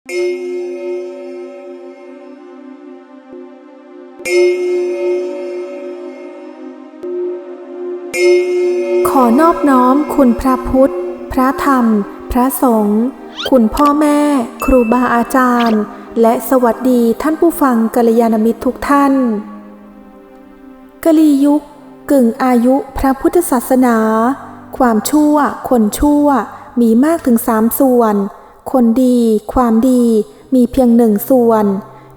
ขอนอบน้อมคุณพระพุทธ พระธรรม พระสงฆ์ คุณพ่อแม่ ครูบาอาจารย์ และสวัสดีท่านผู้ฟังกัลยาณมิตรทุกท่าน กะลียุค กึ่งอายุพระพุทธศาสนา ความชั่ว คนชั่ว มีมากถึงสามส่วน คนดี ความดีมีเพียงหนึ่งส่วน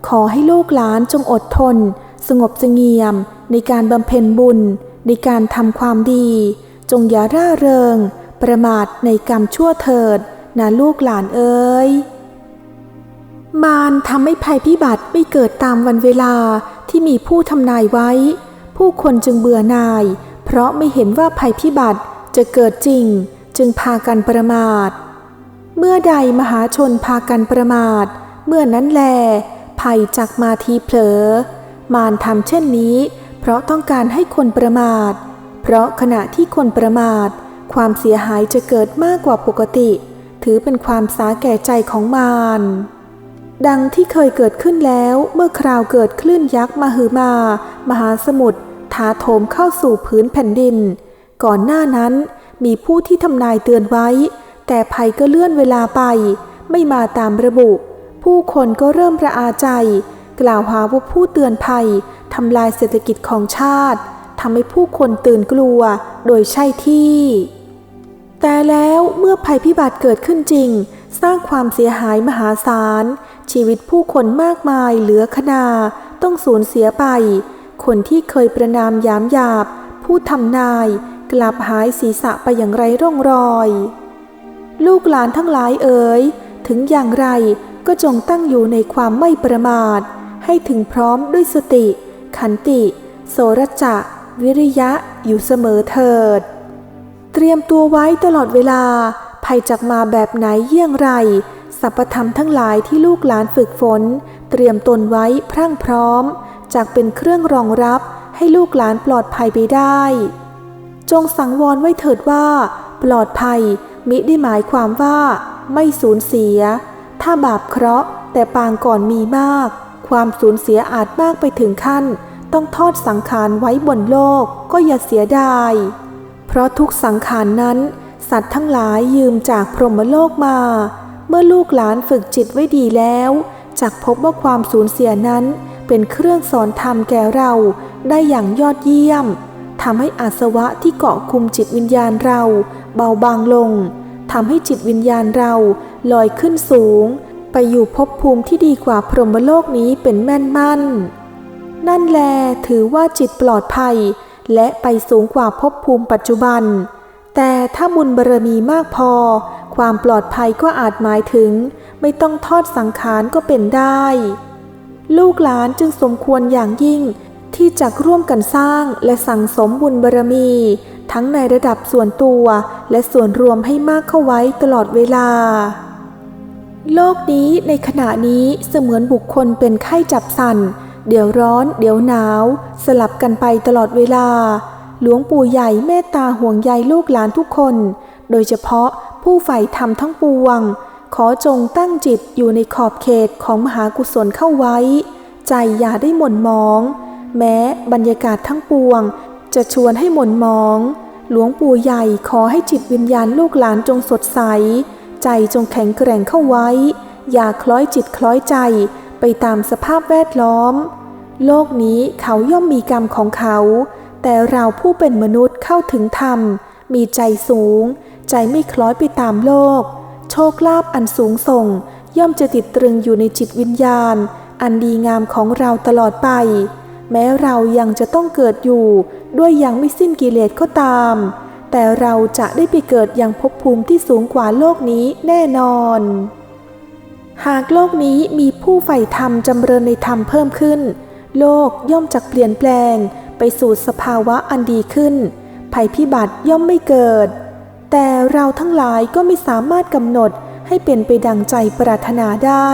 ขอให้ลูกหลานจงอดทน สงบเสงี่ยม ในการบำเพ็ญบุญ ในการทำความดี จงอย่าร่าเริง ประมาทในกรรมชั่วเถิดนะลูกหลานเอ้ยมารทำให้ภัยพิบัติไม่เกิดตามวันเวลาที่มีผู้ทำนายไว้ ผู้คนจึงเบื่อหน่าย เพราะไม่เห็นว่าภัยพิบัติจะเกิดจริง จึงพากันประมาท เมื่อใดมหาชนพากันประมาท เมื่อนั้นแล ภัยจักมาทีเผลอ มารทำเช่นนี้ เพราะต้องการให้คนประมาท เพราะขณะที่คนประมาท ความเสียหายจะเกิดมากกว่าปกติ ถือเป็นความสาแก่ใจของมารดังที่เคยเกิดขึ้นแล้วเมื่อคราวเกิดคลื่นยักษ์มาหือมา มหาสมุทรถาโถมเข้าสู่พื้นแผ่นดิน ก่อนหน้านั้นมีผู้ที่ทำนายเตือนไว้ แต่ภัยก็เลื่อนเวลาไป ไม่มาตามระบุ ผู้คนก็เริ่มระอาใจ กล่าวหาว่าผู้เตือนภัยทำลายเศรษฐกิจของชาติทำให้ผู้คนตื่นกลัวโดยใช่ที่ แต่แล้วเมื่อภัยพิบัติเกิดขึ้นจริง สร้างความเสียหายมหาศาล ชีวิตผู้คนมากมายเหลือขนา ต้องสูญเสียไป คนที่เคยประนามยามหยาบ ผู้ทำนาย กลับหายศีรษะไปอย่างไรร่องรอย ลูกหลานทั้งหลายเอ๋ย ถึงอย่างไรก็จงตั้งอยู่ในความไม่ประมาท ให้ถึงพร้อมด้วยสติ ขันติ โสรจะ วิริยะอยู่เสมอเถิด เตรียมตัวไว้ตลอดเวลา ภัยจากมาแบบไหนเยี่ยงไรสัพพธรรมทั้งหลายที่ลูกหลานฝึกฝน เตรียมตนไว้พรั่งพร้อมจากเป็นเครื่องรองรับให้ลูกหลานปลอดภัยไปได้ จงสังวรไว้เถิดว่า ปลอดภัย มิได้หมายความว่าไม่สูญเสีย ถ้าบาปเคราะห์แต่ปางก่อนมีมาก ความสูญเสียอาจมากไปถึงขั้น ต้องทอดสังขารไว้บนโลกก็อย่าเสียดาย เพราะทุกสังขารนั้น สัตว์ทั้งหลายยืมจากพรหมโลกมา เมื่อลูกหลานฝึกจิตไว้ดีแล้วจักพบว่าความสูญเสียนั้นเป็นเครื่องสอนธรรมแก่เราได้อย่างยอดเยี่ยมทำให้อาสวะที่เกาะคุมจิตวิญญาณเรา เบาบางลงทำให้จิตวิญญาณเราลอยขึ้นสูง ไปอยู่ภพภูมิที่ดีกว่าพรหมโลกนี้เป็นแม่นมั่น นั่นแลถือว่าจิตปลอดภัย และไปสูงกว่าภพภูมิปัจจุบัน แต่ถ้าบุญบารมีมากพอ ความปลอดภัยก็อาจหมายถึง ไม่ต้องทอดสังขารก็เป็นได้ ลูกหลานจึงสมควรอย่างยิ่งที่จะร่วมกันสร้างและสั่งสมบุญบารมี ทั้งในระดับส่วนตัวและส่วนรวมให้มากเข้าไว้ตลอดเวลา โลกนี้ในขณะนี้เสมือนบุคคลเป็นไข้จับสันเดี๋ยวร้อน เดี๋ยวหนาว สลับกันไปตลอดเวลา หลวงปู่ใหญ่เมตตาห่วงใยลูกหลานทุกคน โดยเฉพาะผู้ใฝ่ธรรมทั้งปวง ขอจงตั้งจิตอยู่ในขอบเขตของมหากุศลเข้าไว้ ใจอย่าได้หม่นหมอง แม้บรรยากาศทั้งปวงจะชวนให้หม่นหมอง หลวงปู่ใหญ่ขอให้จิตวิญญาณลูกหลานจงสดใส ใจจงแข็งแกร่งเข้าไว้ อย่าคล้อยจิตคล้อยใจไปตามสภาพแวดล้อม โลกนี้เขาย่อมมีกรรมของเขา แต่เราผู้เป็นมนุษย์เข้าถึงธรรม มีใจสูง ใจไม่คล้อยไปตามโลก โชคลาภอันสูงส่ง ย่อมจะติดตรึงอยู่ในจิตวิญญาณ อันดีงามของเราตลอดไป แม้เรายังจะต้องเกิดอยู่ ด้วยยังไม่สิ้นกิเลสก็ตาม แต่เราจะได้ไปเกิดอยังภพภูมิที่สูงกว่าโลกนี้แน่นอน หากโลกนี้มีผู้ใฝ่ธรรมจำเริญในธรรมเพิ่มขึ้น โลกย่อมจักเปลี่ยนแปลง ไปสู่สภาวะอันดีขึ้น ภัยพิบัติย่อมไม่เกิด แต่เราทั้งหลายก็ไม่สามารถกำหนดให้เป็นไปดังใจปรารถนาได้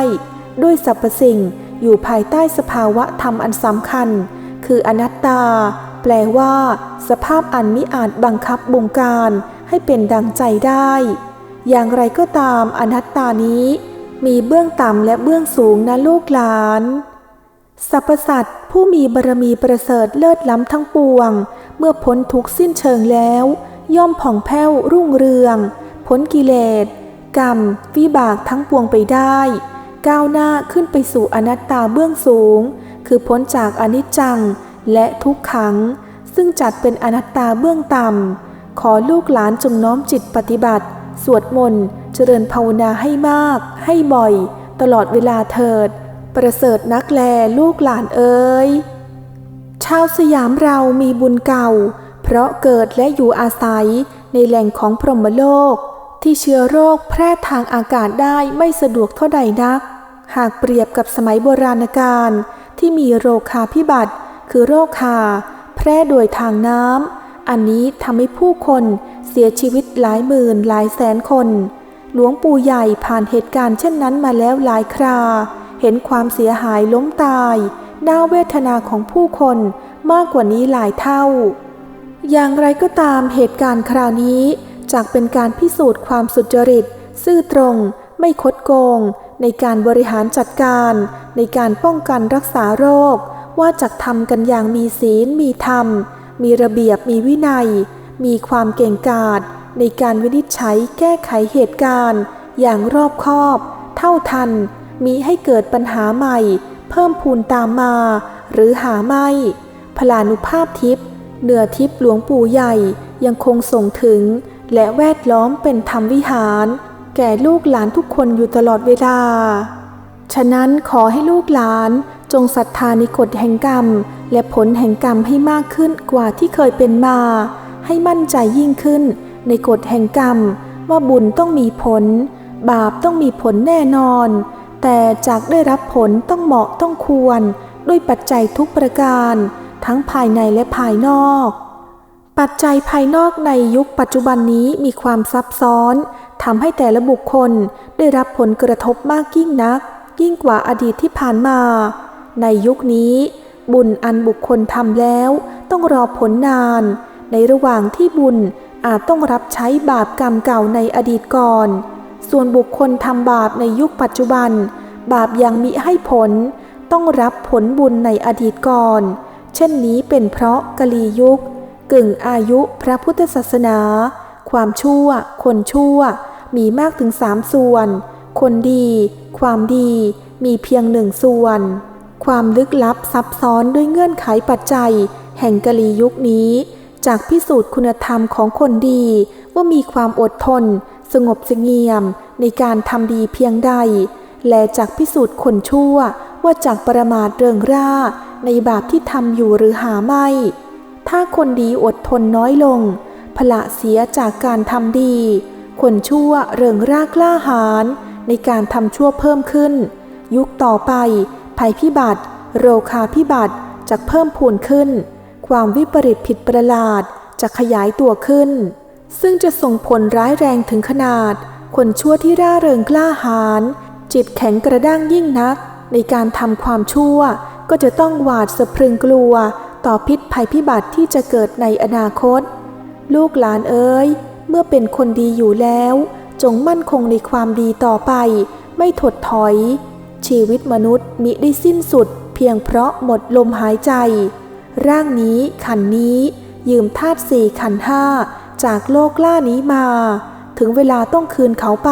ด้วยสรรพสิ่ง อยู่ภายใต้สภาวะธรรมอันสำคัญ คืออนัตตา แปลว่า สภาพอันมิอาจบังคับบงการให้เป็นดังใจได้ อย่างไรก็ตามอนัตตานี้ มีเบื้องต่ำและเบื้องสูงนะลูกหลานสรรพสัตว์ผู้มีบารมีประเสริฐเลิศล้ำทั้งปวง เมื่อพ้นทุกสิ้นเชิงแล้ว ย่อมผ่องแผ้วรุ่งเรือง พ้นกิเลส กรรม วิบากทั้งปวงไปได้ ก้าวหน้าขึ้นไปสู่อนัตตาเบื้องสูง คือพ้นจากอนิจจังและทุกขัง ซึ่งจัดเป็นอนัตตาเบื้องต่ำ ขอลูกหลานจงน้อมจิตปฏิบัติ สวดมนต์ เจริญภาวนาให้มาก ให้บ่อย ตลอดเวลาเถิด ประเสริฐนักแลลูกหลานเอ๋ยชาวสยามเรามีบุญเก่า เพราะเกิดและอยู่อาศัยในแหล่งของพรหมโลก ที่เชื้อโรคแพร่ทางอากาศได้ไม่สะดวกเท่าใดนัก หากเปรียบกับสมัยโบราณกาลที่มีโรคาพิบัติ คือโรคคา แพร่โดยทางน้ำอันนี้ทำให้ผู้คนเสียชีวิตหลายหมื่นหลายแสนคน หลวงปู่ใหญ่ผ่านเหตุการณ์เช่นนั้นมาแล้วหลายครา เห็นความเสียหายล้มตายน่าเวทนาของผู้คนมากกว่านี้หลายเท่า อย่างไรก็ตามเหตุการณ์คราวนี้ จากเป็นการพิสูจน์ความสุจริต ซื่อตรง ไม่คดโกง ในการบริหารจัดการ ในการป้องกันรักษาโรค ว่าจะทำกันอย่างมีศีลมีธรรม มีระเบียบมีวินัย มีความเก่งกาจในการวินิจฉัยแก้ไขเหตุการณ์ อย่างรอบคอบ เท่าทันมีให้เกิดปัญหาใหม่ เพิ่มพูนตามมา หรือหาไม่พลานุภาพทิพย์เหนือทิพย์หลวงปู่ใหญ่ยังคงส่งถึง และแวดล้อมเป็นธรรมวิหาร แก่ลูกหลานทุกคนอยู่ตลอดเวลา ฉะนั้นขอให้ลูกหลานจงศรัทธาในกฎแห่งกรรม และผลแห่งกรรมให้มากขึ้นกว่าที่เคยเป็นมา ให้มั่นใจยิ่งขึ้น ในกฎแห่งกรรม ว่าบุญต้องมีผล บาปต้องมีผลแน่นอน แต่จากได้รับผลต้องเหมาะต้องควร ด้วยปัจจัยทุกประการ ทั้งภายในและภายนอก ปัจจัยภายนอกในยุคปัจจุบันนี้มีความซับซ้อนทำให้แต่ละบุคคลได้รับผลกระทบมากยิ่งนัก ยิ่งกว่าอดีตที่ผ่านมา ในยุคนี้ บุญอันบุคคลทำแล้ว ต้องรอผลนาน ในระหว่างที่บุญอาจต้องรับใช้บาปกรรมเก่าในอดีตก่อน ส่วนบุคคลทำบาปในยุคปัจจุบัน บาปยังมิให้ผล ต้องรับผลบุญในอดีตก่อน เช่นนี้เป็นเพราะกะลียุค กึ่งอายุพระพุทธศาสนา ความชั่ว คนชั่ว มีมากถึงสามส่วน คนดี ความดีมีเพียงหนึ่งส่วน ความลึกลับซับซ้อนด้วยเงื่อนไขปัจจัย แห่งกะลียุคนี้ จากพิสูจน์คุณธรรมของคนดี ว่ามีความอดทน สงบเสงี่ยม ในการทำดีเพียงใด และจากพิสูจน์คนชั่วว่าจากประมาทเริงร่า ในบาปที่ทำอยู่หรือหาไม่ ถ้าคนดีอดทนน้อยลง พละเสียจากการทำดี คนชั่วเริงร่ากล้าหาญในการทำชั่วเพิ่มขึ้น ยุคต่อไป ภัยพิบัติ โรคาพิบัติจะเพิ่มพูนขึ้น ความวิปริตผิดประหลาดจะขยายตัวขึ้น ซึ่งจะส่งผลร้ายแรงถึงขนาด คนชั่วที่ร่าเริงกล้าหาญจิตแข็งกระด้างยิ่งนัก ในการทำความชั่วก็จะต้องหวาดสะพรึงกลัว ต่อพิษภัยพิบัติที่จะเกิดในอนาคต ลูกหลานเอ๋ยเมื่อเป็นคนดีอยู่แล้ว จงมั่นคงในความดีต่อไป ไม่ถดถอย ชีวิตมนุษย์มิได้สิ้นสุด เพียงเพราะหมดลมหายใจ ร่างนี้ขันนี้ ยืมธาตุสี่ขันห้าจากโลกล่านี้มา ถึงเวลาต้องคืนเขาไป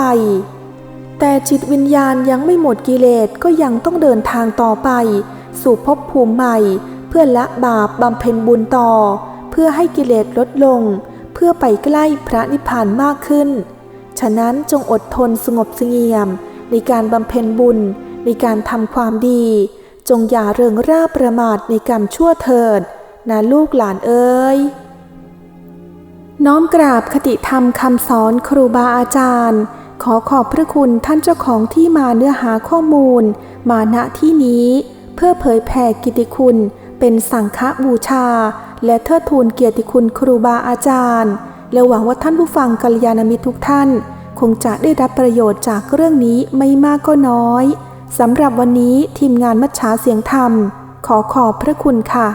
แต่จิตวิญญาณยังไม่หมดกิเลสก็ยังต้องเดินทางต่อไป สู่ภพภูมิใหม่ เพื่อละบาปบำเพ็ญบุญต่อ เพื่อให้กิเลสลดลง เพื่อไปใกล้พระนิพพานมากขึ้น ฉะนั้นจงอดทนสงบเสงี่ยม ในการบำเพ็ญบุญ ในการทำความดี จงอย่าเริงร่าประมาทในกรรมชั่วเถิดนะลูกหลานเอ้ยน้อมกราบคติธรรมคำสอนครูบาอาจารย์ ขอขอบพระคุณท่านเจ้าของที่มาเนื้อหาข้อมูล มาณที่นี้ เพื่อเผยแผ่กิตติคุณ เป็นสังฆบูชา และเทิดทูนเกียรติคุณครูบาอาจารย์ และหวังว่าท่านผู้ฟังกัลยาณมิตรทุกท่าน คงจะได้รับประโยชน์จากเรื่องนี้ไม่มากก็น้อยสำหรับวันนี้ทีมงานมัชชาเสียงธรรม ขอขอบพระคุณค่ะ